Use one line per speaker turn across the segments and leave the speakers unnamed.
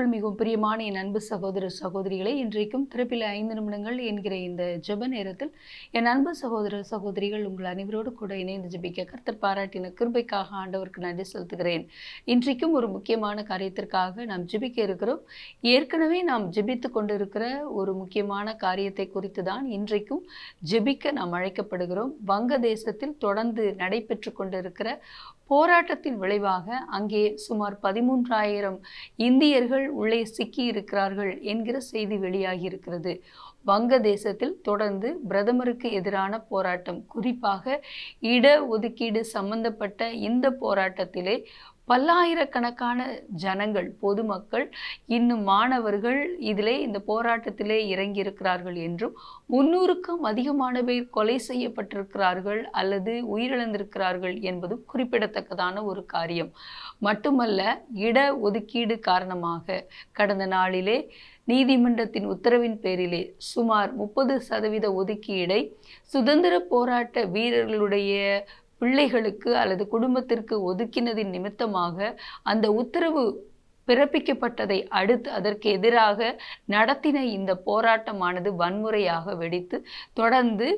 கிறிஸ்துவுக்குள் மிகவும் பிரியமான என் அன்பு சகோதர சகோதரிகளை இன்றைக்கும் திறப்பில் ஐந்து நிமிடங்கள் என்கிற இந்த ஜெப நேரத்தில் என் அன்பு சகோதர சகோதரிகள் உங்கள் அனைவரோடு கூட இணைந்து ஜெபிக்க கர்த்தர் பாராட்டின கிருபைக்காக ஆண்டவருக்கு நன்றி செலுத்துகிறேன். இன்றைக்கும் ஒரு முக்கியமான காரியத்திற்காக நாம் ஜெபிக்க இருக்கிறோம். ஏற்கனவே நாம் ஜெபித்து கொண்டிருக்கிற ஒரு முக்கியமான காரியத்தை குறித்து தான் இன்றைக்கும் ஜெபிக்க நாம் அழைக்கப்படுகிறோம். வங்கதேசத்தில் தொடர்ந்து நடைபெற்று கொண்டிருக்கிற போராட்டத்தின் விளைவாக அங்கே சுமார் பதிமூன்றாயிரம் இந்தியர்கள் உள்ளே சிக்கி இருக்கிறார்கள் என்கிற செய்தி வெளியாகி இருக்கிறது வங்கதேசத்தில் தொடர்ந்து பிரதமருக்கு எதிரான போராட்டம். குறிப்பாக இட ஒதுக்கீடு சம்பந்தப்பட்ட இந்த போராட்டத்திலே பல்லாயிரக்கணக்கான ஜனங்கள் பொதுமக்கள் இன்னும் மாணவர்கள் இதிலே இந்த போராட்டத்திலே இறங்கியிருக்கிறார்கள் என்றும் முன்னூறுக்கும் அதிகமான பேர் கொலை செய்யப்பட்டிருக்கிறார்கள் அல்லது உயிரிழந்திருக்கிறார்கள் என்பதும் குறிப்பிடத்தக்கதான ஒரு காரியம். மட்டுமல்ல இட ஒதுக்கீடு காரணமாக கடந்த நாளிலே நீதிமன்றத்தின் உத்தரவின் பேரிலே சுமார் முப்பது சதவீத ஒதுக்கீடை சுதந்திர போராட்ட வீரர்களுடைய பிள்ளைகளுக்கு அல்லது குடும்பத்திற்கு ஒதுக்கினதின் நிமித்தமாக அந்த உத்தரவு பிறப்பிக்கப்பட்டதை அடுத்து அதற்கு எதிராக நடத்தின இந்த போராட்டமானது வன்முறையாக வெடித்து தொடர்ந்து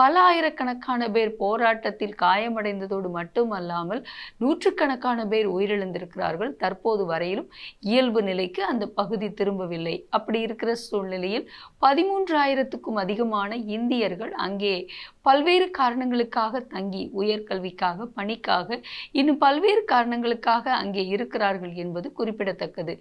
பல ஆயிரக்கணக்கான பேர் போராட்டத்தில் காயமடைந்ததோடு மட்டுமல்லாமல் நூற்றுக்கணக்கான பேர் உயிரிழந்திருக்கிறார்கள். தற்போது வரையிலும் இயல்பு நிலைக்கு அந்த பகுதி திரும்பவில்லை. அப்படி இருக்கிற சூழ்நிலையில் பதிமூன்றாயிரத்துக்கும் அதிகமான இந்தியர்கள் அங்கே பல்வேறு காரணங்களுக்காக தங்கி உயர்கல்விக்காக பணிக்காக இன்னும் பல்வேறு காரணங்களுக்காக அங்கே இருக்கிறார்கள் என்பது குறிப்பிடத்தக்கது.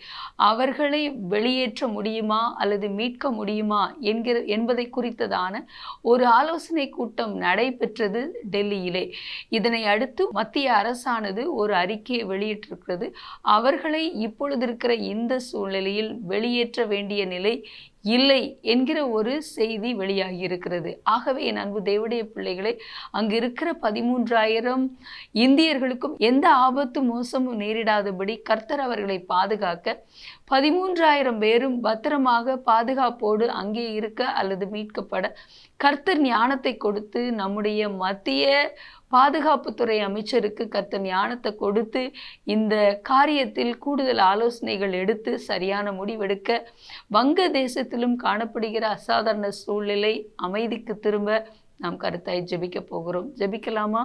அவர்களை வெளியேற்ற முடியுமா அல்லது மீட்க முடியுமா என்கிற என்பதை குறித்ததான ஒரு ஆலோசனை கூட்டம் நடைபெற்றது டெல்லியிலே. இதனை அடுத்து மத்திய அரசானது ஒரு அறிக்கையை வெளியிட்டிருக்கிறது. அவர்களை இப்பொழுது இருக்கிற இந்த சூழ்நிலையில் வெளியேற்ற வேண்டிய நிலை இல்லை என்கிற ஒரு செய்தி வெளியாகி இருக்கிறது. ஆகவே என் அன்பு தேவடைய பிள்ளைகளை அங்கு இருக்கிற பதிமூன்றாயிரம் இந்தியர்களுக்கும் எந்த ஆபத்து மோசமும் நேரிடாதபடி கர்த்தர் அவர்களை பாதுகாக்க பதிமூன்றாயிரம் பேரும் பத்திரமாக பாதுகாப்போடு அங்கே இருக்க அல்லது மீட்கப்பட கர்த்தர் ஞானத்தை கொடுத்து நம்முடைய மத்திய பாதுகாப்புத்துறை அமைச்சருக்கு கத்த ஞானத்தை கொடுத்து இந்த காரியத்தில் கூடுதல் ஆலோசனைகள் எடுத்து சரியான முடிவெடுக்க வங்க தேசத்திலும் காணப்படுகிற அசாதாரண சூழ்நிலை அமைதிக்கு திரும்ப நாம் கருத்தாய் ஜெபிக்க போகிறோம். ஜெபிக்கலாமா?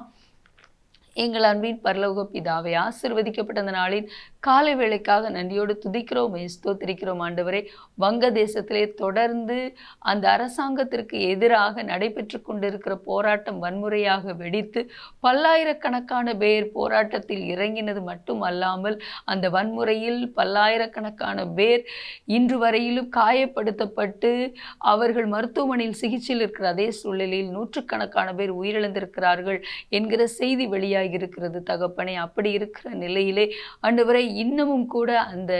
எங்கள் அன்பின் பரலோக பிதாவை ஆசிர்வதிக்கப்பட்ட அந்த நாளின் காலை வேளைக்காக நன்றியோடு துதிக்கிறோம் ஸ்தோத்திரிக்கிறோம் ஆண்டவரே. வங்க தேசத்திலே தொடர்ந்து அந்த அரசாங்கத்திற்கு எதிராக நடைபெற்று கொண்டிருக்கிற போராட்டம் வன்முறையாக வெடித்து பல்லாயிரக்கணக்கான பேர் போராட்டத்தில் இறங்கினது மட்டும் அல்லாமல் அந்த வன்முறையில் பல்லாயிரக்கணக்கான பேர் இன்று வரையிலும் காயப்படுத்தப்பட்டு அவர்கள் மருத்துவமனையில் சிகிச்சையில் இருக்கிற அதே சூழ்நிலையில் நூற்றுக்கணக்கான பேர் உயிரிழந்திருக்கிறார்கள் என்கிற செய்தி வெளியாகி இருக்கிறது தகப்பனை. அப்படி இருக்கிற நிலையிலே ஆண்டவரை இன்னமும் கூட அந்த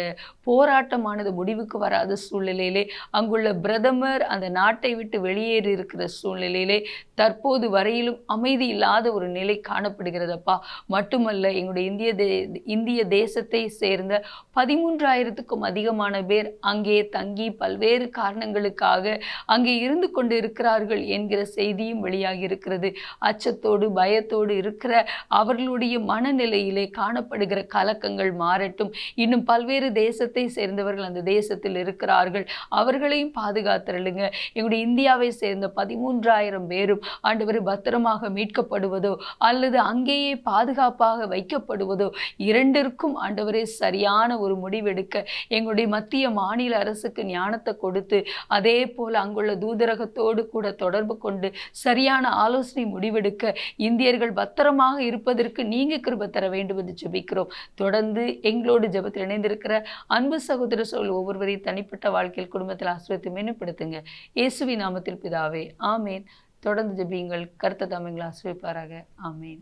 போராட்டமானது முடிவுக்கு வராத சூழ்நிலையிலே அங்குள்ள பிரதமர் அந்த நாட்டை விட்டு வெளியேறி இருக்கிற சூழ்நிலையிலே தற்போது வரையிலும் அமைதி இல்லாத ஒரு நிலை காணப்படுகிறதப்பா. மட்டுமல்ல எங்களுடைய இந்திய தே இந்திய தேசத்தை சேர்ந்த பதிமூன்றாயிரத்துக்கும் அதிகமான பேர் அங்கே தங்கி பல்வேறு காரணங்களுக்காக அங்கே இருந்து கொண்டு இருக்கிறார்கள் என்கிற செய்தியும் வெளியாகி இருக்கிறது. அச்சத்தோடு பயத்தோடு இருக்கிற அவர்களுடைய மனநிலையிலே காணப்படுகிற கலக்கங்கள் வரட்டும் இன்னும் பல்வேறு தேசத்தை சேர்ந்தவர்கள் அந்த தேசத்தில் இருக்கிறார்கள். அவர்களையும் பாதுகாத்துருளுங்க. எங்களுடைய இந்தியாவை சேர்ந்த பதிமூன்றாயிரம் பேரும் ஆண்டவர் பத்திரமாக மீட்கப்படுவதோ அல்லது அங்கேயே பாதுகாப்பாக வைக்கப்படுவதோ இரண்டிற்கும் ஆண்டவரே சரியான ஒரு முடிவெடுக்க எங்களுடைய மத்திய மாநில அரசுக்கு ஞானத்தை கொடுத்து அதே போல் அங்குள்ள தூதரகத்தோடு கூட தொடர்பு கொண்டு சரியான ஆலோசனை முடிவெடுக்க இந்தியர்கள் பத்திரமாக இருப்பதற்கு நீங்க கிருப தர வேண்டும் என்று ஜெபிக்கிறோம். தொடர்ந்து எங்களோடு ஜெபத்தில் இணைந்திருக்கிற அன்பு சகோதர சொல் ஒவ்வொருவரையும் தனிப்பட்ட வாழ்க்கையில் குடும்பத்தில் ஆசிரியத்தை மேம்படுத்துங்க இயேசுவி நாமத்தில் பிதாவே ஆமேன். தொடர்ந்து ஜபியுங்கள். கருத்த தமிழ்களை ஆசிரியப்பாராக ஆமேன்.